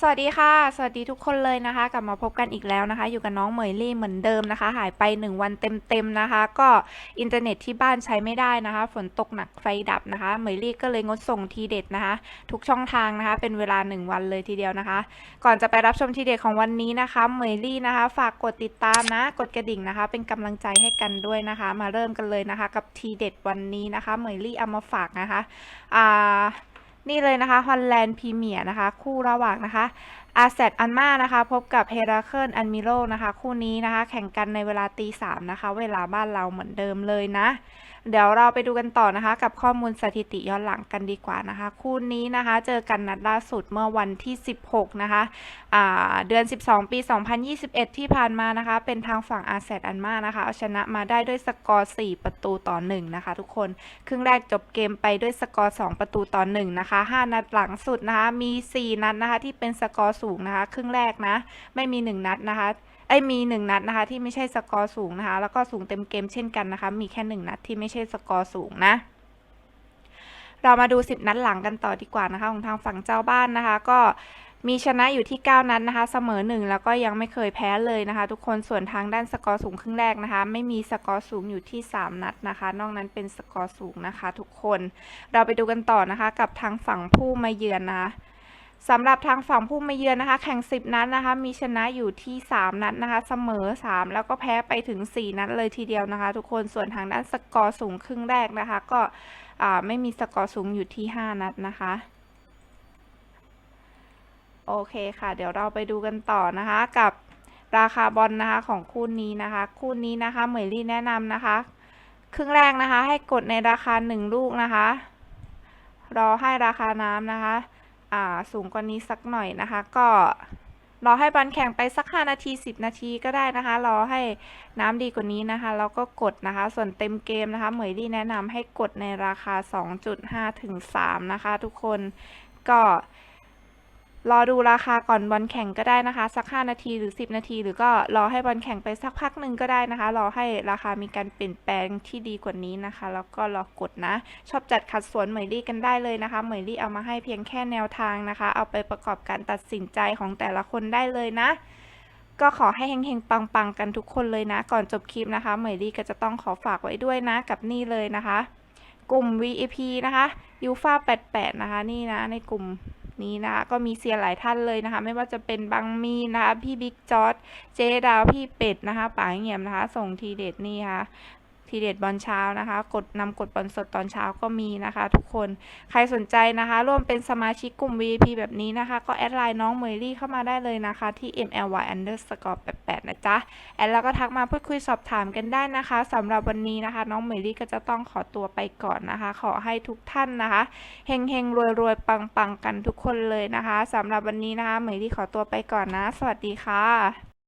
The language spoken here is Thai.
สวัสดีค่ะ สวัสดีทุกคนเลยนะคะ กลับมาพบกันอีกแล้วนะคะ อยู่กับน้องเหมยลี่เหมือนเดิมนะคะ หายไป 1 วันเต็มๆนะคะ ก็อินเทอร์เน็ตที่บ้านใช้ไม่ได้นะคะ ฝนตกหนักไฟดับนะคะเหมยลี่ก็เลยงดส่งทีเด็ดนะคะ ทุกช่องทางนะคะ เป็นเวลา 1 วันเลยทีเดียวนะคะ ก่อนจะไปรับชมทีเด็ดของวันนี้นะคะเหมยลี่นะคะ ฝากกดติดตามนะ กดกระดิ่งนะคะ เป็นกำลังใจให้กันด้วยนะคะ มาเริ่มกันเลยนะคะ กับทีเด็ดวันนี้นะคะเหมยลี่เอามาฝากนะคะอ่า นี่เลยนะคะฮอลแลนด์พรีเมียร์นะคะ คู่ระหว่างนะคะอาเซตอันมานะคะ พบกับเฮราเคิลอันมิโรนะคะ คู่นี้นะคะ แข่งกันในเวลาตีสามนะคะ เวลาบ้านเราเหมือนเดิมเลยนะ เดี๋ยวเราไปดูกันต่อนะคะ กับข้อมูลสถิติย้อนหลังกันดีกว่านะคะ คู่นี้นะคะ เจอกันนัดล่าสุดเมื่อวันที่ 16 นะคะเดือน 12 ปี 2021 ที่ผ่านมานะคะ เป็นทางฝั่งอาเซตอันมานะคะ เอาชนะมาได้ด้วยสกอร์ 4 ประตูต่อ 1 นะคะ ทุกคน ครึ่งแรกจบเกมไปด้วยสกอร์ 2 ประตูต่อ 1 นะคะ 5 นัดหลังสุดนะคะ มี 4 นัดนะคะที่เป็นสกอร์สูงนะคะ ครึ่งแรกนะ ไม่มี 1 นัดนะคะ ไอ้มี1นัดนะคะ ที่ไม่ใช่สกอร์สูงนะคะ แล้วก็สูงเต็มเกมเช่นกันนะคะ มีแค่1นัดที่ไม่ใช่สกอร์สูงนะ เรามาดู 10 นัดหลังกันต่อดีกว่านะคะ ของทางฝั่งเจ้าบ้านนะคะ ก็มีชนะอยู่ที่ 9 นัดนะคะ เสมอ 1 แล้วก็ยังไม่เคยแพ้เลยนะคะ ทุกคนส่วนทางด้านสกอร์สูงครึ่งแรกนะคะ ไม่มีสกอร์สูงอยู่ที่ 3 นัดนะคะ นอกนั้นเป็นสกอร์สูงนะคะ ทุกคนเราไปดูกันต่อนะคะ กับทางฝั่งผู้มาเยือนนะะ สำหรับทางฝั่งผู้มาเยือนนะคะ แข่ง 10 นัดนะคะ มีชนะอยู่ที่ 3 นัดนะคะ เสมอ 3 แล้วก็แพ้ไปถึง 4 นัดเลยทีเดียวนะคะ ทุกคนส่วนทางด้านสกอร์สูงครึ่งแรกนะคะ ก็ไม่มีสกอร์สูงอยู่ที่ 5 นัดนะคะโอเคค่ะ เดี๋ยวเราไปดูกันต่อนะคะกับราคาบอลนะคะของคู่นี้นะคะ คู่นี้นะคะเหมยลี่แนะนำนะคะ ครึ่งแรกนะคะ ให้กดในราคา 1 ลูกนะคะ รอให้ราคาน้ำนะคะ สูงกว่านี้สักหน่อยนะคะ ก็รอให้บอลแข่งไปสัก 5 นาที 10 นาทีก็ได้นะคะ รอให้น้ำดีกว่านี้นะคะแล้วก็กดนะคะ ส่วนเต็มเกมนะคะเหมยดีแนะนำให้กดในราคา 2.5 ถึง 3 นะคะ ทุกคนก็ รอดูราคาก่อนบอลแข่งก็ได้นะคะ สัก 5 นาทีหรือ 10 นาที หรือก็รอให้บอลแข่งไปสักพักหนึ่งก็ได้นะคะ รอให้ราคามีการเปลี่ยนแปลงที่ดีกว่านี้นะคะ แล้วก็รอกดนะ ชอบจัดขัดสวนเหมยลี่กันได้เลยนะคะเหมยลี่เอามาให้เพียงแค่แนวทางนะคะ เอาไปประกอบการตัดสินใจของแต่ละคนได้เลยนะ ก็ขอให้เฮงๆปังๆกันทุกคนเลยนะ ก่อนจบคลิปนะคะเหมยลี่ก็จะต้องขอฝากไว้ด้วยนะ กับนี่เลยนะคะ กลุ่ม VIP นะคะยูฟา88นะคะ นี่นะในกลุ่ม นี้นะคะก็มีเซียนหลายท่านเลยนะคะ ไม่ว่าจะเป็นบังมีนะคะพี่บิ๊กจอร์ดเจดาวพี่เป็ดนะคะป๋าเงียมนะคะ ส่งทีเด็ดนี่ค่ะ ทีเด็ดบอลเช้านะคะ กดนำกดบอลสดตอนเช้าก็มีนะคะ ทุกคนใครสนใจนะคะ ร่วมเป็นสมาชิกกลุ่ม VIP แบบนี้นะคะ ก็แอดไลน์น้องเมยลี่เข้ามาได้เลยนะคะที่ mly underscore 88นะจ๊ะแอดแล้วก็ทักมาพูดคุยสอบถามกันได้นะคะสำหรับวันนี้นะคะ น้องเมยลี่ก็จะต้องขอตัวไปก่อนนะคะ ขอให้ทุกท่านนะคะเฮงเฮงรวยรวยปังปังกันทุกคนเลยนะคะสำหรับวันนี้นะคะเมยลี่ขอตัวไปก่อนนะ สวัสดีค่ะ